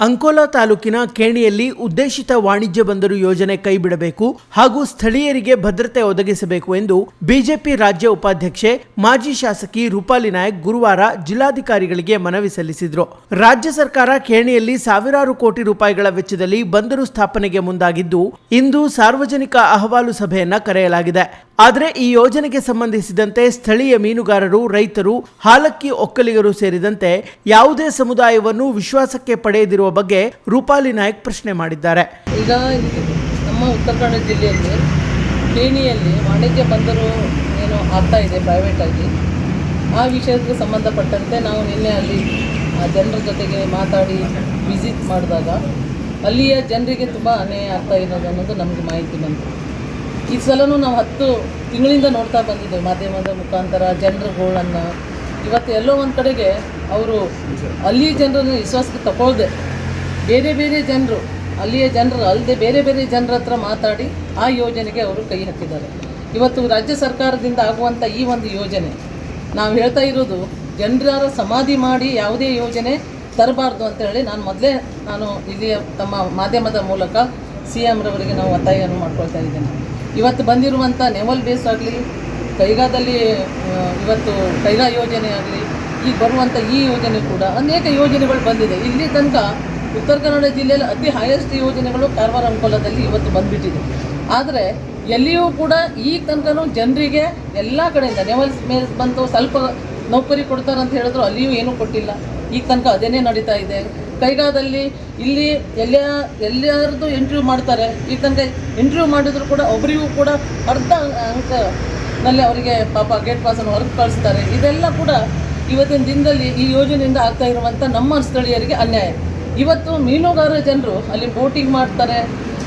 ಅಂಕೋಲಾ ತಾಲೂಕಿನ ಕೇಣಿಯಲ್ಲಿ ಉದ್ದೇಶಿತ ವಾಣಿಜ್ಯ ಬಂದರು ಯೋಜನೆ ಕೈಬಿಡಬೇಕು ಹಾಗೂ ಸ್ಥಳೀಯರಿಗೆ ಭದ್ರತೆ ಒದಗಿಸಬೇಕು ಎಂದು ಬಿಜೆಪಿ ರಾಜ್ಯ ಉಪಾಧ್ಯಕ್ಷೆ ಮಾಜಿ ಶಾಸಕಿ ರೂಪಾಲಿ ನಾಯಕ್ ಗುರುವಾರ ಜಿಲ್ಲಾಧಿಕಾರಿಗಳಿಗೆ ಮನವಿ ಸಲ್ಲಿಸಿದರು. ರಾಜ್ಯ ಸರ್ಕಾರ ಕೇಣಿಯಲ್ಲಿ ಸಾವಿರಾರು ಕೋಟಿ ರೂಪಾಯಿಗಳ ವೆಚ್ಚದಲ್ಲಿ ಬಂದರು ಸ್ಥಾಪನೆಗೆ ಮುಂದಾಗಿದ್ದು ಇಂದು ಸಾರ್ವಜನಿಕ ಅಹವಾಲು ಸಭೆಯನ್ನ ಕರೆಯಲಾಗಿದೆ. ಆದರೆ ಈ ಯೋಜನೆಗೆ ಸಂಬಂಧಿಸಿದಂತೆ ಸ್ಥಳೀಯ ಮೀನುಗಾರರು, ರೈತರು, ಹಾಲಕ್ಕಿ ಒಕ್ಕಲಿಗರು ಸೇರಿದಂತೆ ಯಾವುದೇ ಸಮುದಾಯವನ್ನು ವಿಶ್ವಾಸಕ್ಕೆ ಪಡೆಯದಿರುವ ಬಗ್ಗೆ ರೂಪಾಲಿ ನಾಯಕ್ ಪ್ರಶ್ನೆ ಮಾಡಿದ್ದಾರೆ. ಈಗ ನಮ್ಮ ಉತ್ತರ ಕನ್ನಡ ಜಿಲ್ಲೆಯಲ್ಲಿ ಕೇಣಿಯಲ್ಲಿ ವಾಣಿಜ್ಯ ಬಂದರು ಏನು ಆಗ್ತಾ ಇದೆ ಪ್ರೈವೇಟ್ ಆಗಿ. ಆ ವಿಷಯಕ್ಕೆ ಸಂಬಂಧಪಟ್ಟಂತೆ ನಾವು ನಿನ್ನೆ ಅಲ್ಲಿ ಜನರ ಜೊತೆಗೆ ಮಾತಾಡಿ ವಿಸಿಟ್ ಮಾಡಿದಾಗ ಅಲ್ಲಿಯ ಜನರಿಗೆ ತುಂಬ ಅನ್ಯಾಯ ಆಗ್ತಾ ಇರೋದು ಅನ್ನೋದು ನಮಗೆ ಮಾಹಿತಿ ಬಂತು. ಈ ಸಲನೂ ನಾವು ಹತ್ತು ತಿಂಗಳಿಂದ ನೋಡ್ತಾ ಬಂದಿದ್ದೇವೆ ಮಾಧ್ಯಮದ ಮುಖಾಂತರ ಜನರುಗಳನ್ನು ಇವತ್ತು ಎಲ್ಲೋ ಒಂದು ಕಡೆಗೆ ಅವರು ಅಲ್ಲಿ ಜನರನ್ನು ವಿಶ್ವಾಸಕ್ಕೆ ತಗೊಳ್ದೆ ಬೇರೆ ಬೇರೆ ಜನರು, ಅಲ್ಲಿಯ ಜನರು, ಅಲ್ಲದೆ ಬೇರೆ ಬೇರೆ ಜನರ ಹತ್ರ ಮಾತಾಡಿ ಆ ಯೋಜನೆಗೆ ಅವರು ಕೈ ಹಾಕಿದ್ದಾರೆ. ಇವತ್ತು ರಾಜ್ಯ ಸರ್ಕಾರದಿಂದ ಆಗುವಂಥ ಈ ಒಂದು ಯೋಜನೆ, ನಾವು ಹೇಳ್ತಾ ಇರೋದು ಜನರ ಸಮಾಧಿ ಮಾಡಿ ಯಾವುದೇ ಯೋಜನೆ ತರಬಾರ್ದು ಅಂತ ಹೇಳಿ ನಾನು ಮೊದಲೇ ನಾನು ಇಲ್ಲಿಯ ತಮ್ಮ ಮಾಧ್ಯಮದ ಮೂಲಕ ಸಿ ಎಮ್ರವರಿಗೆ ನಾವು ಒತ್ತಾಯವನ್ನು ಮಾಡ್ಕೊಳ್ತಾ ಇದ್ದೇನೆ. ಇವತ್ತು ಬಂದಿರುವಂಥ ನೆವಲ್ ಬೇಸ್ ಆಗಲಿ, ಕೈಗಾದಲ್ಲಿ ಇವತ್ತು ಕೈಗಾ ಯೋಜನೆ ಆಗಲಿ, ಈಗ ಬರುವಂಥ ಈ ಯೋಜನೆ ಕೂಡ ಅನೇಕ ಯೋಜನೆಗಳು ಬಂದಿದೆ. ಇಲ್ಲಿ ತನಕ ಉತ್ತರ ಕನ್ನಡ ಜಿಲ್ಲೆಯಲ್ಲಿ ಅತಿ ಹೈಯೆಸ್ಟ್ ಯೋಜನೆಗಳು ಕಾರವಾರ ಅಂಕೋಲದಲ್ಲಿ ಇವತ್ತು ಬಂದ್ಬಿಟ್ಟಿದೆ. ಆದರೆ ಎಲ್ಲಿಯೂ ಕೂಡ ಈಗ ತನಕನೂ ಜನರಿಗೆ ಎಲ್ಲ ಕಡೆಯಿಂದ ನೆವಲ್ ಮೇಲೆ ಬಂತು ಸ್ವಲ್ಪ ನೌಕರಿ ಕೊಡ್ತಾರಂತ ಹೇಳಿದ್ರು ಅಲ್ಲಿಯೂ ಏನೂ ಕೊಟ್ಟಿಲ್ಲ. ಈಗ ತನಕ ಅದೇನೇ ನಡೀತಾ ಇದೆ. ಕೈಗಾದಲ್ಲಿ ಇಲ್ಲಿ ಎಲ್ಲ ಎಲ್ಲರದ್ದು ಇಂಟರ್ವ್ಯೂ ಮಾಡ್ತಾರೆ. ಈ ಇಂಟರ್ವ್ಯೂ ಮಾಡಿದ್ರು ಕೂಡ ಒಬ್ಬರಿಗೂ ಕೂಡ ಅರ್ಧ ಅಂಕನಲ್ಲಿ ಅವರಿಗೆ ಪಾಪ ಗೇಟ್ ಪಾಸನ್ನು ಹೊರಗೆ ಕಳಿಸ್ತಾರೆ. ಇದೆಲ್ಲ ಕೂಡ ಇವತ್ತಿನ ದಿನದಲ್ಲಿ ಈ ಯೋಜನೆಯಿಂದ ಆಗ್ತಾ ಇರುವಂಥ ನಮ್ಮ ಸ್ಥಳೀಯರಿಗೆ ಅನ್ಯಾಯ. ಇವತ್ತು ಮೀನುಗಾರ ಜನರು ಅಲ್ಲಿ ಬೋಟಿಂಗ್ ಮಾಡ್ತಾರೆ,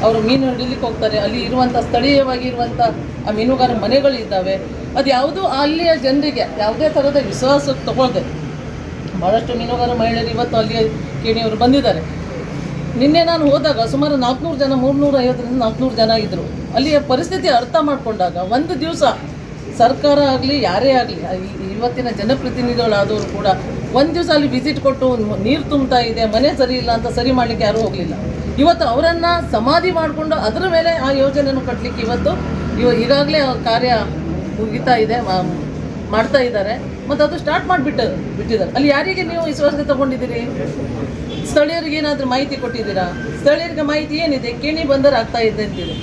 ಅವರು ಮೀನು ಹಿಡಿಲಿಕ್ಕೆ ಹೋಗ್ತಾರೆ. ಅಲ್ಲಿ ಇರುವಂಥ ಸ್ಥಳೀಯವಾಗಿ ಇರುವಂಥ ಆ ಮೀನುಗಾರ ಮನೆಗಳಿದ್ದಾವೆ. ಅದು ಯಾವುದೂ ಅಲ್ಲಿಯ ಜನರಿಗೆ ಯಾವುದೇ ಥರದ ವಿಶ್ವಾಸಕ್ಕೆ ತಗೊಳ್ದೆ. ಭಾಳಷ್ಟು ಮೀನುಗಾರ ಮಹಿಳೆಯರು ಇವತ್ತು ಅಲ್ಲಿಯ ಕೇಣಿಯವರು ಬಂದಿದ್ದಾರೆ. ನಿನ್ನೆ ನಾನು ಹೋದಾಗ ಸುಮಾರು ನಾಲ್ಕುನೂರು ಜನ ಮೂರ್ನೂರ ಐವತ್ತರಿಂದ ನಾಲ್ಕುನೂರು ಜನ ಇದ್ದರು ಅಲ್ಲಿಯ ಪರಿಸ್ಥಿತಿ ಅರ್ಥ ಮಾಡಿಕೊಂಡಾಗ ಒಂದು ದಿವಸ ಸರ್ಕಾರ ಆಗಲಿ, ಯಾರೇ ಆಗಲಿ ಇವತ್ತಿನ ಜನಪ್ರತಿನಿಧಿಗಳಾದವರು ಕೂಡ ಒಂದು ದಿವಸ ಅಲ್ಲಿ ವಿಸಿಟ್ ಕೊಟ್ಟು ನೀರು ತುಂಬ್ತಾ ಇದೆ, ಮನೆ ಸರಿ ಇಲ್ಲ ಅಂತ ಸರಿ ಮಾಡಲಿಕ್ಕೆ ಯಾರೂ ಹೋಗಲಿಲ್ಲ. ಇವತ್ತು ಅವರನ್ನು ಸಮಾಧಿ ಮಾಡಿಕೊಂಡು ಅದರ ಮೇಲೆ ಆ ಯೋಜನೆಯನ್ನು ಕಟ್ಟಲಿಕ್ಕೆ ಇವತ್ತು ಇವ ಈಗಾಗಲೇ ಕಾರ್ಯ ಮುಗಿತಾ ಇದೆ. ಮಾಡ್ತಾ ಇದ್ದಾರೆ. ಮತ್ತು ಅದು ಸ್ಟಾರ್ಟ್ ಮಾಡಿಬಿಟ್ಟು ಬಿಟ್ಟಿದ್ದಾರೆ. ಅಲ್ಲಿ ಯಾರಿಗೆ ನೀವು ವಿಶ್ವಾಸಕ್ಕೆ ತಗೊಂಡಿದ್ದೀರಿ? ಸ್ಥಳೀಯರಿಗೆ ಏನಾದರೂ ಮಾಹಿತಿ ಕೊಟ್ಟಿದ್ದೀರಾ? ಸ್ಥಳೀಯರಿಗೆ ಮಾಹಿತಿ ಏನಿದೆ? ಕೇಣಿ ಬಂದರೆ ಆಗ್ತಾ ಇದೆ ಅಂತಿದೆ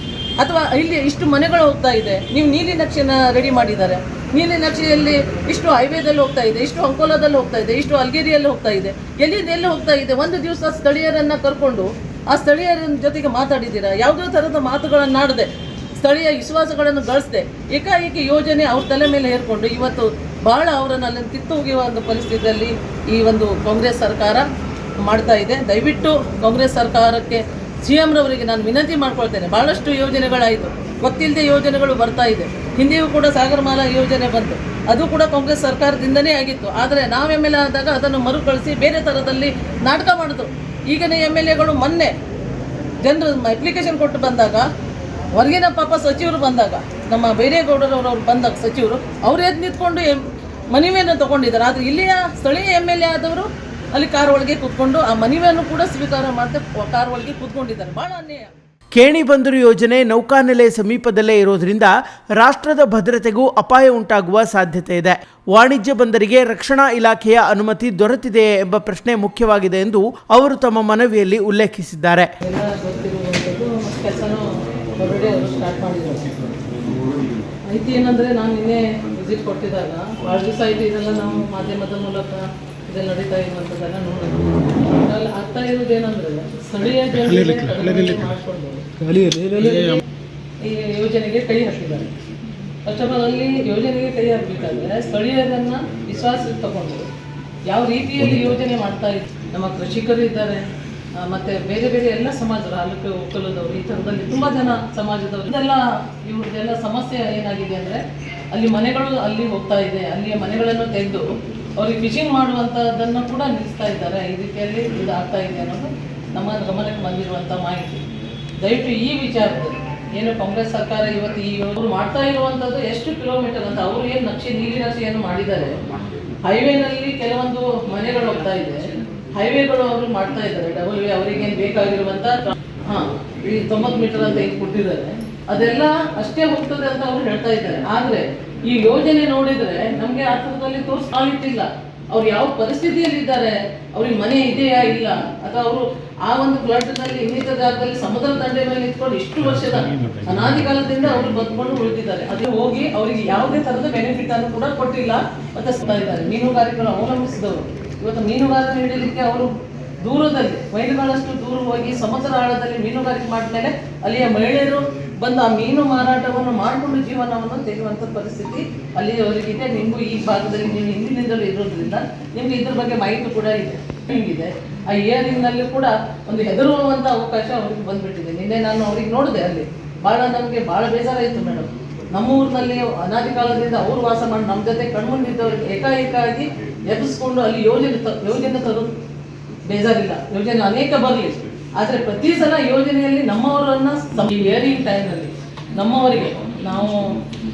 ಅಥವಾ ಇಲ್ಲಿ ಇಷ್ಟು ಮನೆಗಳು ಹೋಗ್ತಾ ಇದೆ. ನೀವು ನೀಲಿ ನಕ್ಷೆನ ರೆಡಿ ಮಾಡಿದ್ದಾರೆ. ನೀಲಿ ನಕ್ಷೆಯಲ್ಲಿ ಇಷ್ಟು ಹೈವೇದಲ್ಲಿ ಹೋಗ್ತಾ ಇದೆ, ಇಷ್ಟು ಅಂಕೋಲಾದಲ್ಲಿ ಹೋಗ್ತಾ ಇದೆ, ಇಷ್ಟು ಅಲ್ಗೇರಿಯಲ್ಲಿ ಹೋಗ್ತಾ ಇದೆ. ಎಲ್ಲಿಂದ ಎಲ್ಲಿ ಹೋಗ್ತಾ ಇದೆ? ಒಂದು ದಿವಸ ಸ್ಥಳೀಯರನ್ನು ಕರ್ಕೊಂಡು ಆ ಸ್ಥಳೀಯರ ಜೊತೆಗೆ ಮಾತಾಡಿದ್ದೀರಾ? ಯಾವುದೋ ಥರದ ಮಾತುಗಳನ್ನಾಡದೆ ಸ್ಥಳೀಯ ವಿಶ್ವಾಸಗಳನ್ನು ಗಳಿಸದೆ. ಏಕಾಏಕಿ ಯೋಜನೆ ಅವ್ರ ತಲೆ ಮೇಲೆ ಹೇರ್ಕೊಂಡು ಇವತ್ತು ಬಹಳ ಅವರನ್ನು ಅಲ್ಲಿ ಕಿತ್ತು ಒಗೆಯುವ ಒಂದು ಪರಿಸ್ಥಿತಿಯಲ್ಲಿ ಈ ಒಂದು ಕಾಂಗ್ರೆಸ್ ಸರ್ಕಾರ ಮಾಡ್ತಾ ಇದೆ. ದಯವಿಟ್ಟು ಕಾಂಗ್ರೆಸ್ ಸರ್ಕಾರಕ್ಕೆ ಸಿ ರವರಿಗೆ ನಾನು ವಿನಂತಿ ಮಾಡ್ಕೊಳ್ತೇನೆ. ಭಾಳಷ್ಟು ಯೋಜನೆಗಳಾಯಿತು. ಗೊತ್ತಿಲ್ಲದೆ ಯೋಜನೆಗಳು ಬರ್ತಾ ಇದೆ. ಹಿಂದೆಯೂ ಕೂಡ ಸಾಗರಮಾಲಾ ಯೋಜನೆ ಬಂತು. ಅದು ಕೂಡ ಕಾಂಗ್ರೆಸ್ ಸರ್ಕಾರದಿಂದನೇ ಆಗಿತ್ತು. ಆದರೆ ನಾವು ಎಂ ಎಲ್ ಎ ಆದಾಗ ಅದನ್ನು ಮರುಕಳಿಸಿ ಬೇರೆ ಥರದಲ್ಲಿ ನಾಟಕ ಮಾಡಿದ್ರು. ಈಗಿನ ಎಂ ಎಲ್ ಎಗಳು ಮೊನ್ನೆ ಜನರು ಅಪ್ಲಿಕೇಶನ್ ಕೊಟ್ಟು ಬಂದಾಗ ಹೊರಗಿನ ಪಾಪ ಸಚಿವರು ಬಂದಾಗ, ನಮ್ಮ ಬೈರೇಗೌಡರವರು ಬಂದಾಗ ಸಚಿವರು, ಅವ್ರು ನಿಂತ್ಕೊಂಡು ಎಂ ಮನವಿಯನ್ನು ತಗೊಂಡಿದ್ದಾರೆ. ಆದರೆ ಇಲ್ಲಿಯ ಸ್ಥಳೀಯ ಎಂ ಎಲ್ ಎ ಆದವರು ಅಲ್ಲಿ ಕಾರ್ ಒಳಗೆ ಕೂತ್ಕೊಂಡು ಆ ಮನವಿಯನ್ನು ಕೂಡ ಸ್ವೀಕಾರ ಮಾಡದೆ ಕಾರ್ ಒಳಗೆ ಕೂತ್ಕೊಂಡಿದ್ದಾರೆ. ಭಾಳ ಅನ್ಯಾಯ. ಕೇಣಿ ಬಂದರು ಯೋಜನೆ ನೌಕಾನೆಲೆ ಸಮೀಪದಲ್ಲೇ ಇರೋದ್ರಿಂದ ರಾಷ್ಟ್ರದ ಭದ್ರತೆಗೂ ಅಪಾಯ ಉಂಟಾಗುವ ಸಾಧ್ಯತೆ ಇದೆ. ವಾಣಿಜ್ಯ ಬಂದರಿಗೆ ರಕ್ಷಣಾ ಇಲಾಖೆಯ ಅನುಮತಿ ದೊರೆತಿದೆಯೇ ಎಂಬ ಪ್ರಶ್ನೆ ಮುಖ್ಯವಾಗಿದೆ ಎಂದು ಅವರು ತಮ್ಮ ಮನವಿಯಲ್ಲಿ ಉಲ್ಲೇಖಿಸಿದ್ದಾರೆ ಎಲ್ಲ ಗೊತ್ತಿರುವಂಥದ್ದು ಮತ್ತು ಕೆಲಸನೂ ಆಲ್ರೆಡಿ ಅವರು ಸ್ಟಾರ್ಟ್ ಮಾಡಿದ್ದಾರೆ ಐತಿ ಏನಂದರೆ ನಾನು ನಿನ್ನೆ ವಿಸಿಟ್ ಕೊಟ್ಟಿದ್ದಾಗ ಭಾಳ ದಿವಸ ಆಯ್ತು ಇದೆಲ್ಲ ನಾವು ಮಾಧ್ಯಮದ ಮೂಲಕ ಇದೆಲ್ಲ ನಡೀತಾ ಇರುವಂಥದ್ದೆಲ್ಲ ನೋಡಿದ್ವಿ ಅದ್ರಲ್ಲಿ ಆಗ್ತಾ ಇರೋದು ಏನಂದ್ರೆ ಸ್ಥಳೀಯ ಜನರಿಗೆ ಈ ಯೋಜನೆಗೆ ಕೈ ಹಾಕಿದ್ದಾರೆ. ಫಸ್ಟ್ ಆಫ್ ಆಲ್ ಅಲ್ಲಿ ಯೋಜನೆಗೆ ಕೈ ಹಾಕಬೇಕಾದ್ರೆ ಸ್ಥಳೀಯರನ್ನ ವಿಶ್ವಾಸಕ್ಕೆ ತಗೊಂಡು ಯಾವ ರೀತಿಯಲ್ಲಿ ಯೋಜನೆ ಮಾಡ್ತಾ ಇದ್ದಾರೆ ನಮ್ಮ ಕೃಷಿಕರು ಇದ್ದಾರೆ ಮತ್ತೆ ಬೇರೆ ಬೇರೆ ಎಲ್ಲ ಸಮಾಜದ ಹಲಕೆ ಒಕ್ಕಲದವರು ಈ ಥರದಲ್ಲಿ ತುಂಬ ಜನ ಸಮಾಜದವರು. ಇದೆಲ್ಲ ಇವ್ರದ್ದೆಲ್ಲ ಸಮಸ್ಯೆ ಏನಾಗಿದೆ ಅಂದರೆ ಅಲ್ಲಿ ಮನೆಗಳು ಅಲ್ಲಿ ಹೋಗ್ತಾ ಇದೆ ಅಲ್ಲಿಯ ಮನೆಗಳನ್ನು ತೆಗೆದು ಅವ್ರಿಗೆ ಫಿಶಿಂಗ್ ಮಾಡುವಂಥದ್ದನ್ನು ಕೂಡ ನಿಲ್ಲಿಸ್ತಾ ಇದ್ದಾರೆ. ಈ ರೀತಿಯಲ್ಲಿ ಇದು ಆಗ್ತಾ ಇದೆ ಅನ್ನೋದು ನಮ್ಮ ಗಮನಕ್ಕೆ ಬಂದಿರುವಂಥ ಮಾಹಿತಿ. ದಯವಿಟ್ಟು ಈ ವಿಚಾರದಲ್ಲಿ ಏನು ಕಾಂಗ್ರೆಸ್ ಸರ್ಕಾರ ಇವತ್ತು ಈ ಅವರು ಮಾಡ್ತಾ ಇರುವಂಥದ್ದು ಎಷ್ಟು ಕಿಲೋಮೀಟರ್ ಅಂತ ಅವರು ಏನು ನಕ್ಷೆ ನೀಲಿ ನಕ್ಷೆಯನ್ನು ಮಾಡಿದ್ದಾರೆ. ಹೈವೇನಲ್ಲಿ ಕೆಲವೊಂದು ಮನೆಗಳು ಹೋಗ್ತಾ ಇದೆ. ಹೈವೇಗಳು ಅವರು ಮಾಡ್ತಾ ಇದ್ದಾರೆ. ಡಬಲ್ ವೇ ಅವರಿಗೆ ಏನು ಬೇಕಾಗಿರುವಂತ ಈ ತೊಂಬತ್ತು ಮೀಟರ್ ಅಂತ ಈಗ ಕೊಟ್ಟಿದ್ದಾರೆ. ಅದೆಲ್ಲ ಅಷ್ಟೇ ಹೋಗ್ತದೆ ಅಂತ ಅವ್ರು ಹೇಳ್ತಾ ಇದ್ದಾರೆ. ಆದ್ರೆ ಈ ಯೋಜನೆ ನೋಡಿದ್ರೆ ನಮ್ಗೆ ಆ ಥರದಲ್ಲಿ ತೋರಿಸ್ಲಿಕ್ಕಿಲ್ಲ ಅವ್ರು ಯಾವ ಪರಿಸ್ಥಿತಿಯಲ್ಲಿ ಇದ್ದಾರೆ, ಅವ್ರಿಗೆ ಮನೆ ಇದೆಯಾ ಇಲ್ಲ, ಅಥವಾ ಅವರು ಆ ಒಂದು ಬ್ಲಡ್ನಲ್ಲಿ ಇನ್ನಿತರ ಜಾಗದಲ್ಲಿ ಸಮುದ್ರ ದಂಡೆ ಮೇಲೆ ನಿಂತ್ಕೊಂಡು ಇಷ್ಟು ವರ್ಷದ ಅನಾದಿ ಕಾಲದಿಂದ ಅವರು ಬದುಕೊಂಡು ಉಳಿದಿದ್ದಾರೆ. ಅದು ಹೋಗಿ ಅವರಿಗೆ ಯಾವುದೇ ತರದ ಬೆನಿಫಿಟ್ ಅನ್ನು ಕೂಡ ಕೊಟ್ಟಿಲ್ಲ ಮತ್ತೆ ಇದ್ದಾರೆ. ಮೀನುಗಾರಿಕೆಗಳು ಅವಲಂಬಿಸಿದವರು. ಇವತ್ತು ಮೀನುಗಾರನ ಹಿಡಿಯಲಿಕ್ಕೆ ಅವರು ದೂರದಲ್ಲಿ, ಮೈಲುಗಳಷ್ಟು ದೂರ ಹೋಗಿ ಸಮುದ್ರ ಆಳದಲ್ಲಿ ಮೀನುಗಾರಿಕೆ ಮಾಡಿದ್ಮೇಲೆ ಅಲ್ಲಿಯ ಮಹಿಳೆಯರು ಬಂದು ಆ ಮೀನು ಮಾರಾಟವನ್ನು ಮಾಡಿಕೊಂಡು ಜೀವನವನ್ನು ತೆಗೆಯುವಂಥ ಪರಿಸ್ಥಿತಿ ಅಲ್ಲಿಯವರಿಗಿದೆ. ನಿಮಗೂ ಈ ಭಾಗದಲ್ಲಿ ನೀವು ಹಿಂದಿನಿಂದಲೂ ಇರೋದ್ರಿಂದ ನಿಮ್ಗೆ ಇದ್ರ ಬಗ್ಗೆ ಮಾಹಿತಿ ಕೂಡ ಇದೆ, ಹಿಂಗಿದೆ. ಆ ಇಯರಿಂಗ್ನಲ್ಲಿ ಕೂಡ ಒಂದು ಹೆದರುವಂಥ ಅವಕಾಶ ಅವ್ರಿಗೆ ಬಂದ್ಬಿಟ್ಟಿದೆ. ನಿನ್ನೆ ನಾನು ಅವ್ರಿಗೆ ನೋಡಿದೆ ಅಲ್ಲಿ. ಭಾಳ ನಮಗೆ ಭಾಳ ಬೇಜಾರಾಯಿತು ಮೇಡಮ್. ನಮ್ಮೂರಿನಲ್ಲಿ ಅನಾದಿ ಕಾಲದಿಂದ ಅವರು ವಾಸ ಮಾಡಿ ನಮ್ಮ ಜೊತೆ ಕಣ್ಮುಂದಿದ್ದವ್ರಿಗೆ ಏಕಾಏಕಾಗಿ ಎಬ್ಬಿಸ್ಕೊಂಡು ಅಲ್ಲಿ ಯೋಜನೆ ಯೋಜನೆ ತರೋದು ಬೇಜಾರಿಲ್ಲ. ಯೋಜನೆ ಅನೇಕ ಬರಲಿ ಆದರೆ ಪ್ರತಿ ಸಲ ಯೋಜನೆಯಲ್ಲಿ ನಮ್ಮವರನ್ನ ಏರಿಂಗ್ ಟೈಮ್ನಲ್ಲಿ ನಮ್ಮವರಿಗೆ ನಾವು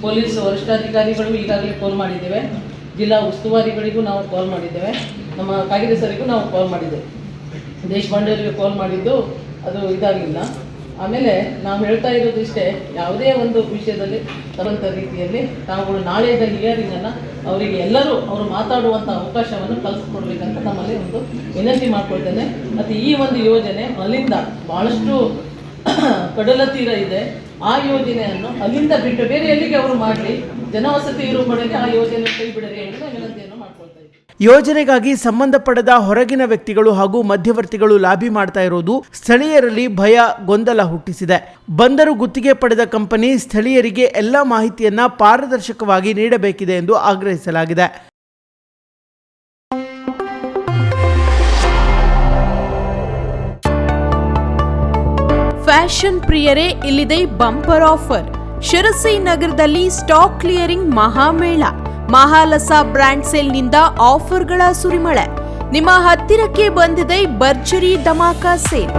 ಪೊಲೀಸ್ ವರಿಷ್ಠಾಧಿಕಾರಿಗಳು ಈಗಾಗಲೇ ಕಾಲ್ ಮಾಡಿದ್ದೇವೆ. ಜಿಲ್ಲಾ ಉಸ್ತುವಾರಿಗಳಿಗೂ ನಾವು ಕಾಲ್ ಮಾಡಿದ್ದೇವೆ. ನಮ್ಮ ಕಾಗಿದೆಸರಿಗೂ ನಾವು ಕಾಲ್ ಮಾಡಿದ್ದೇವೆ. ದೇಶಪಾಂಡೆಯವರಿಗೆ ಕಾಲ್ ಮಾಡಿದ್ದು ಅದು ಇದಾಗಲಿಲ್ಲ ಆಮೇಲೆ ನಾವು ಹೇಳ್ತಾ ಇರೋದು ಇಷ್ಟೇ, ಯಾವುದೇ ಒಂದು ವಿಷಯದಲ್ಲಿ ತರುವಂಥ ರೀತಿಯಲ್ಲಿ ತಾವುಗಳು ನಾಳೆದ ಹಿಯರಿಂಗನ್ನು ಅವರಿಗೆ ಎಲ್ಲರೂ ಅವರು ಮಾತಾಡುವಂಥ ಅವಕಾಶವನ್ನು ಕಲಿಸ್ಕೊಡ್ಬೇಕಂತ ನಮ್ಮಲ್ಲಿ ಒಂದು ವಿನಂತಿ ಮಾಡ್ಕೊಳ್ತೇನೆ. ಮತ್ತು ಈ ಒಂದು ಯೋಜನೆ ಅಲ್ಲಿಂದ ಭಾಳಷ್ಟು ಕಡಲ ತೀರ ಇದೆ. ಆ ಯೋಜನೆಯನ್ನು ಅಲ್ಲಿಂದ ಬಿಟ್ಟು ಬೇರೆ ಎಲ್ಲಿಗೆ ಅವರು ಮಾಡಲಿ? ಜನವಸತಿ ಇರುವ ಕಡೆಗೆ ಆ ಯೋಜನೆ ಕೈ ಬಿಡಲಿ ಅಂತ ಇದ್ದೀನಿ ಯೋಜನೆಗಾಗಿ ಸಂಬಂಧಪಡದ ಹೊರಗಿನ ವ್ಯಕ್ತಿಗಳು ಹಾಗೂ ಮಧ್ಯವರ್ತಿಗಳು ಲಾಬಿ ಮಾಡ್ತಾ ಇರೋದು ಸ್ಥಳೀಯರಲ್ಲಿ ಭಯ, ಗೊಂದಲ ಹುಟ್ಟಿಸಿದೆ. ಬಂದರು ಗುತ್ತಿಗೆ ಪಡೆದ ಕಂಪನಿ ಸ್ಥಳೀಯರಿಗೆ ಎಲ್ಲ ಮಾಹಿತಿಯನ್ನ ಪಾರದರ್ಶಕವಾಗಿ ನೀಡಬೇಕಿದೆ ಎಂದು ಆಗ್ರಹಿಸಲಾಗಿದೆ. ಫ್ಯಾಷನ್ ಪ್ರಿಯರೇ, ಇಲ್ಲಿದೆ ಬಂಪರ್ ಆಫರ್. ಶಿರಸಿ ನಗರದಲ್ಲಿ ಸ್ಟಾಕ್ ಕ್ಲಿಯರಿಂಗ್ ಮಹಾಮೇಳ. ಮಹಾಲಸ ಬ್ರ್ಯಾಂಡ್ ಸೇಲ್ನಿಂದ ಆಫರ್ಗಳ ಸುರಿಮಳೆ. ನಿಮ್ಮ ಹತ್ತಿರಕ್ಕೆ ಬಂದಿದೆ ಭರ್ಜರಿ ಧಮಾಕ ಸೇಲ್.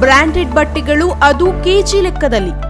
ಬ್ರಾಂಡೆಡ್ ಬಟ್ಟೆಗಳು ಅದು ಕೆಜಿ ಲೆಕ್ಕದಲ್ಲಿ.